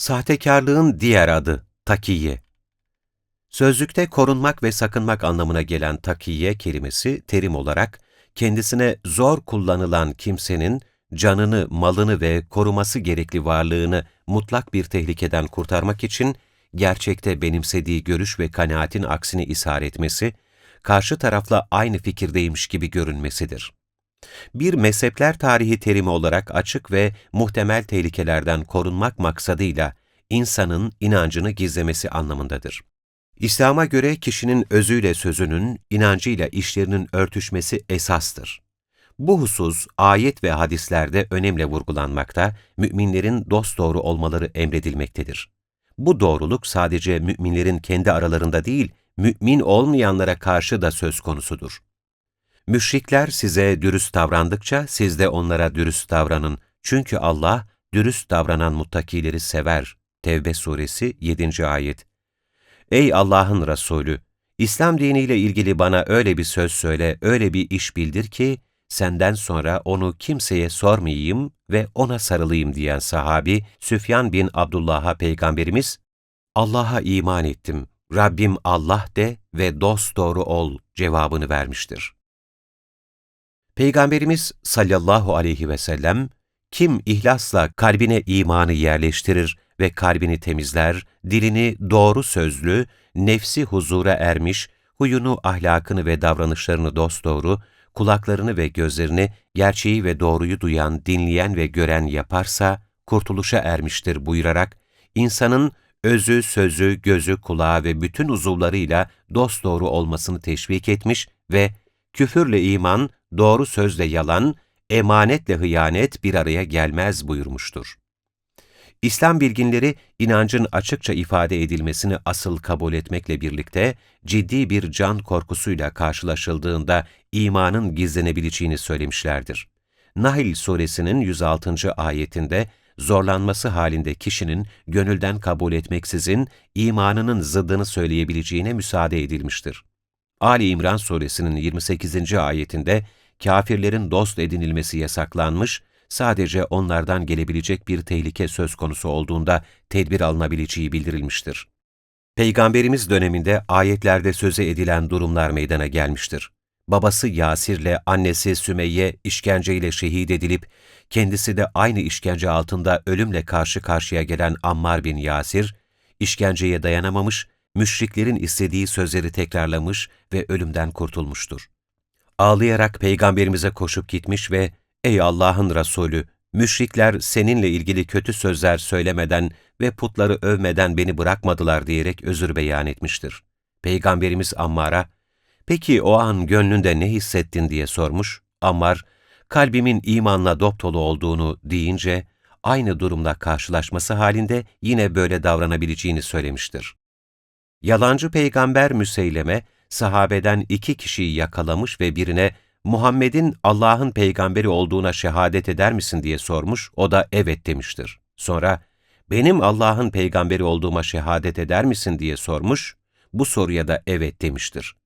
Sahtekarlığın diğer adı takiye. Sözlükte korunmak ve sakınmak anlamına gelen takiye kelimesi terim olarak kendisine zor kullanılan kimsenin canını, malını ve koruması gerekli varlığını mutlak bir tehlikeden kurtarmak için gerçekte benimsediği görüş ve kanaatin aksini ishar etmesi, karşı tarafla aynı fikirdeymiş gibi görünmesidir. Bir mezhepler tarihi terimi olarak açık ve muhtemel tehlikelerden korunmak maksadıyla insanın inancını gizlemesi anlamındadır. İslam'a göre kişinin özüyle sözünün, inancıyla işlerinin örtüşmesi esastır. Bu husus ayet ve hadislerde önemli vurgulanmakta, müminlerin dosdoğru olmaları emredilmektedir. Bu doğruluk sadece müminlerin kendi aralarında değil, mümin olmayanlara karşı da söz konusudur. Müşrikler size dürüst davrandıkça siz de onlara dürüst davranın. Çünkü Allah dürüst davranan muttakileri sever. Tevbe suresi 7. ayet. Ey Allah'ın Resulü! İslam diniyle ilgili bana öyle bir söz söyle, öyle bir iş bildir ki, senden sonra onu kimseye sormayayım ve ona sarılayım diyen sahabi Süfyan bin Abdullah'a Peygamberimiz, Allah'a iman ettim, Rabbim Allah de ve dost doğru ol cevabını vermiştir. Peygamberimiz sallallahu aleyhi ve sellem, kim ihlasla kalbine imanı yerleştirir ve kalbini temizler, dilini doğru sözlü, nefsi huzura ermiş, huyunu, ahlakını ve davranışlarını dosdoğru, kulaklarını ve gözlerini gerçeği ve doğruyu duyan, dinleyen ve gören yaparsa, kurtuluşa ermiştir buyurarak, insanın özü, sözü, gözü, kulağı ve bütün uzuvlarıyla dosdoğru olmasını teşvik etmiş ve küfürle iman, doğru sözle yalan, emanetle hıyanet bir araya gelmez buyurmuştur. İslam bilginleri inancın açıkça ifade edilmesini asıl kabul etmekle birlikte ciddi bir can korkusuyla karşılaşıldığında imanın gizlenebileceğini söylemişlerdir. Nahl suresinin 106. ayetinde zorlanması halinde kişinin gönülden kabul etmeksizin imanının zıddını söyleyebileceğine müsaade edilmiştir. Ali İmran suresinin 28. ayetinde kafirlerin dost edinilmesi yasaklanmış, sadece onlardan gelebilecek bir tehlike söz konusu olduğunda tedbir alınabileceği bildirilmiştir. Peygamberimiz döneminde ayetlerde söze edilen durumlar meydana gelmiştir. Babası Yasir'le annesi Sümeyye işkenceyle şehit edilip, kendisi de aynı işkence altında ölümle karşı karşıya gelen Ammar bin Yasir, işkenceye dayanamamış, müşriklerin istediği sözleri tekrarlamış ve ölümden kurtulmuştur. Ağlayarak Peygamberimize koşup gitmiş ve ''Ey Allah'ın Resulü, müşrikler seninle ilgili kötü sözler söylemeden ve putları övmeden beni bırakmadılar.'' diyerek özür beyan etmiştir. Peygamberimiz Ammar'a, ''Peki o an gönlünde ne hissettin?'' diye sormuş. Ammar, kalbimin imanla doptolu olduğunu deyince, aynı durumla karşılaşması halinde yine böyle davranabileceğini söylemiştir. Yalancı peygamber Müseyleme, sahabeden iki kişiyi yakalamış ve birine Muhammed'in Allah'ın peygamberi olduğuna şehadet eder misin diye sormuş, o da evet demiştir. Sonra, benim Allah'ın peygamberi olduğuma şehadet eder misin diye sormuş, bu soruya da evet demiştir.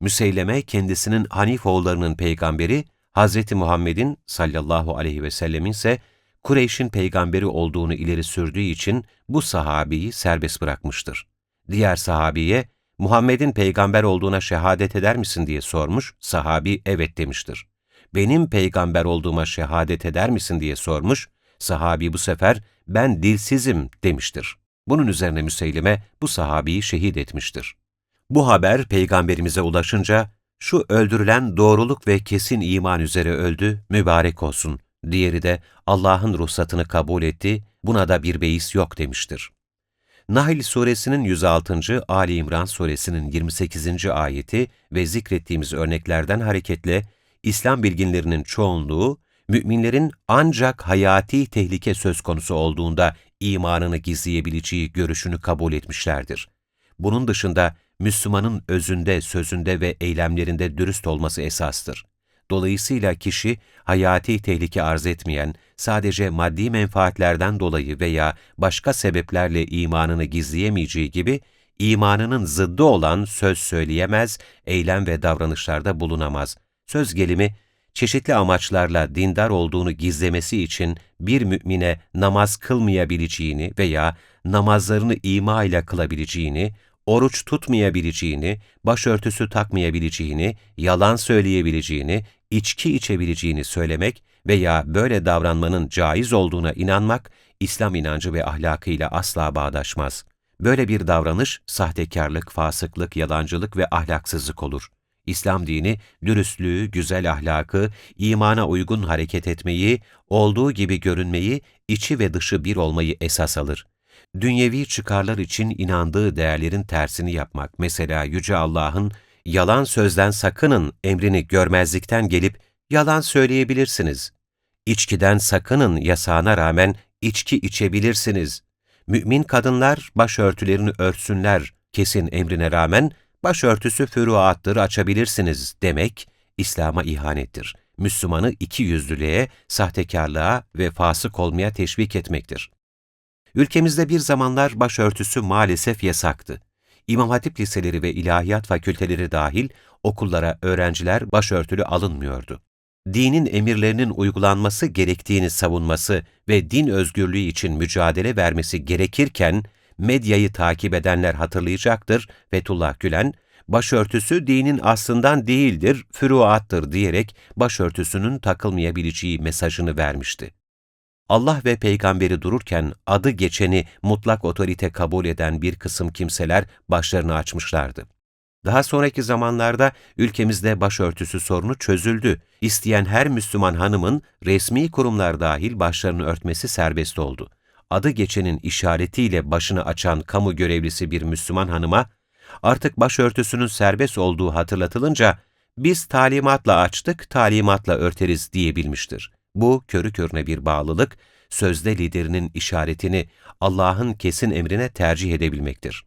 Müseyleme kendisinin Hanif oğullarının peygamberi, Hz. Muhammed'in sallallahu aleyhi ve sellemin ise Kureyş'in peygamberi olduğunu ileri sürdüğü için bu sahabiyi serbest bırakmıştır. Diğer sahabiye, Muhammed'in peygamber olduğuna şehadet eder misin diye sormuş, sahabi evet demiştir. Benim peygamber olduğuma şehadet eder misin diye sormuş, sahabi bu sefer ben dilsizim demiştir. Bunun üzerine Müseylime bu sahabiyi şehit etmiştir. Bu haber peygamberimize ulaşınca, şu öldürülen doğruluk ve kesin iman üzere öldü, mübarek olsun. Diğeri de Allah'ın ruhsatını kabul etti, buna da bir beis yok demiştir. Nahl suresinin 106. Ali İmran suresinin 28. ayeti ve zikrettiğimiz örneklerden hareketle İslam bilginlerinin çoğunluğu, müminlerin ancak hayati tehlike söz konusu olduğunda imanını gizleyebileceği görüşünü kabul etmişlerdir. Bunun dışında Müslümanın özünde, sözünde ve eylemlerinde dürüst olması esastır. Dolayısıyla kişi hayati tehlike arz etmeyen, sadece maddi menfaatlerden dolayı veya başka sebeplerle imanını gizleyemeyeceği gibi, imanının zıddı olan söz söyleyemez, eylem ve davranışlarda bulunamaz. Söz gelimi, çeşitli amaçlarla dindar olduğunu gizlemesi için bir mümine namaz kılmayabileceğini veya namazlarını ima ile kılabileceğini, oruç tutmayabileceğini, başörtüsü takmayabileceğini, yalan söyleyebileceğini, içki içebileceğini söylemek veya böyle davranmanın caiz olduğuna inanmak, İslam inancı ve ahlakıyla asla bağdaşmaz. Böyle bir davranış, sahtekarlık, fasıklık, yalancılık ve ahlaksızlık olur. İslam dini, dürüstlüğü, güzel ahlakı, imana uygun hareket etmeyi, olduğu gibi görünmeyi, içi ve dışı bir olmayı esas alır. Dünyevi çıkarlar için inandığı değerlerin tersini yapmak, mesela Yüce Allah'ın, yalan sözden sakının emrini görmezlikten gelip, yalan söyleyebilirsiniz. İçkiden sakının yasağına rağmen içki içebilirsiniz. Mümin kadınlar başörtülerini örtsünler kesin emrine rağmen başörtüsü füruattır açabilirsiniz demek İslam'a ihanettir. Müslümanı iki yüzlülüğe, sahtekarlığa ve fasık olmaya teşvik etmektir. Ülkemizde bir zamanlar başörtüsü maalesef yasaktı. İmam Hatip liseleri ve ilahiyat fakülteleri dahil okullara öğrenciler başörtülü alınmıyordu. Dinin emirlerinin uygulanması gerektiğini savunması ve din özgürlüğü için mücadele vermesi gerekirken, medyayı takip edenler hatırlayacaktır, Fethullah Gülen, başörtüsü dinin aslından değildir, füruattır diyerek başörtüsünün takılmayabileceği mesajını vermişti. Allah ve peygamberi dururken adı geçeni mutlak otorite kabul eden bir kısım kimseler başlarını açmışlardı. Daha sonraki zamanlarda ülkemizde başörtüsü sorunu çözüldü. İsteyen her Müslüman hanımın resmi kurumlar dahil başlarını örtmesi serbest oldu. Adı geçenin işaretiyle başını açan kamu görevlisi bir Müslüman hanıma, artık başörtüsünün serbest olduğu hatırlatılınca, biz talimatla açtık, talimatla örteriz diyebilmiştir. Bu körü körüne bir bağlılık, sözde liderinin işaretini Allah'ın kesin emrine tercih edebilmektir.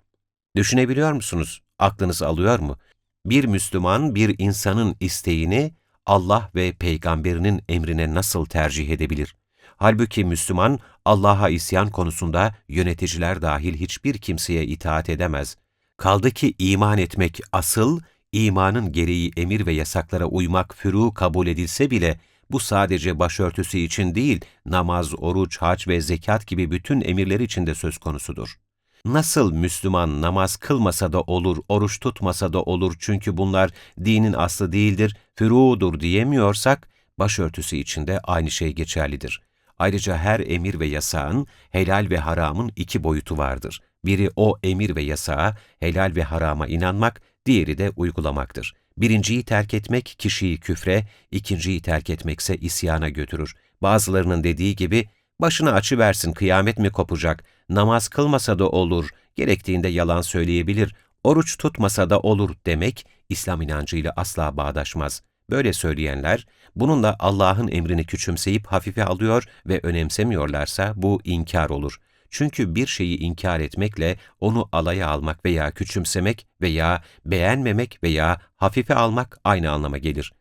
Düşünebiliyor musunuz? Aklınız alıyor mu? Bir Müslüman bir insanın isteğini Allah ve peygamberinin emrine nasıl tercih edebilir? Halbuki Müslüman Allah'a isyan konusunda yöneticiler dahil hiçbir kimseye itaat edemez. Kaldı ki iman etmek asıl, imanın gereği emir ve yasaklara uymak fürû kabul edilse bile bu sadece başörtüsü için değil, namaz, oruç, hac ve zekat gibi bütün emirler için de söz konusudur. Nasıl Müslüman namaz kılmasa da olur, oruç tutmasa da olur çünkü bunlar dinin aslı değildir, fürudur diyemiyorsak, başörtüsü için de aynı şey geçerlidir. Ayrıca her emir ve yasağın, helal ve haramın iki boyutu vardır. Biri o emir ve yasağa, helal ve harama inanmak, diğeri de uygulamaktır. Birinciyi terk etmek kişiyi küfre, ikinciyi terk etmekse isyana götürür. Bazılarının dediği gibi, başını açı versin kıyamet mi kopacak, namaz kılmasa da olur, gerektiğinde yalan söyleyebilir, oruç tutmasa da olur demek, İslam inancıyla asla bağdaşmaz. Böyle söyleyenler, bununla Allah'ın emrini küçümseyip hafife alıyor ve önemsemiyorlarsa bu inkar olur. Çünkü bir şeyi inkar etmekle onu alaya almak veya küçümsemek veya beğenmemek veya hafife almak aynı anlama gelir.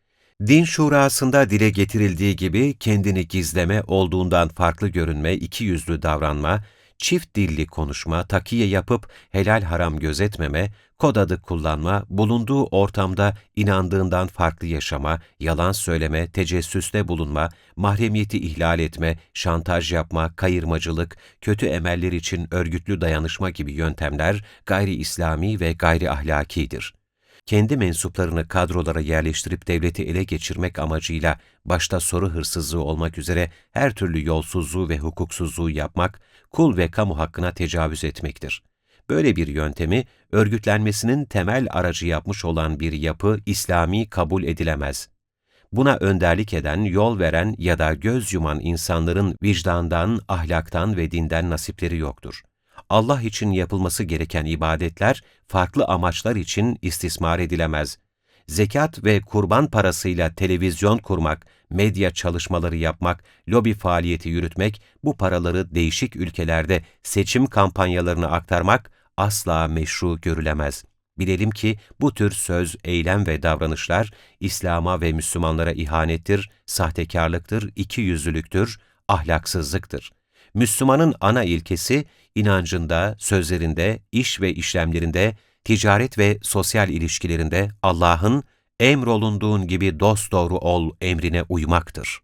Din şurasında dile getirildiği gibi kendini gizleme, olduğundan farklı görünme, iki yüzlü davranma, çift dilli konuşma, takiye yapıp helal haram gözetmeme, kod adı kullanma, bulunduğu ortamda inandığından farklı yaşama, yalan söyleme, tecessüste bulunma, mahremiyeti ihlal etme, şantaj yapma, kayırmacılık, kötü emeller için örgütlü dayanışma gibi yöntemler gayri İslami ve gayri ahlakidir kendi mensuplarını kadrolara yerleştirip devleti ele geçirmek amacıyla başta soru hırsızlığı olmak üzere her türlü yolsuzluğu ve hukuksuzluğu yapmak, kul ve kamu hakkına tecavüz etmektir. Böyle bir yöntemi örgütlenmesinin temel aracı yapmış olan bir yapı İslami kabul edilemez. Buna önderlik eden, yol veren ya da göz yuman insanların vicdandan, ahlaktan ve dinden nasipleri yoktur. Allah için yapılması gereken ibadetler farklı amaçlar için istismar edilemez. Zekat ve kurban parasıyla televizyon kurmak, medya çalışmaları yapmak, lobi faaliyeti yürütmek, bu paraları değişik ülkelerde seçim kampanyalarına aktarmak asla meşru görülemez. Bilelim ki bu tür söz, eylem ve davranışlar İslam'a ve Müslümanlara ihanettir, sahtekarlıktır, ikiyüzlülüktür, ahlaksızlıktır. Müslümanın ana ilkesi, inancında, sözlerinde, iş ve işlemlerinde, ticaret ve sosyal ilişkilerinde Allah'ın emrolunduğun gibi dosdoğru ol emrine uymaktır.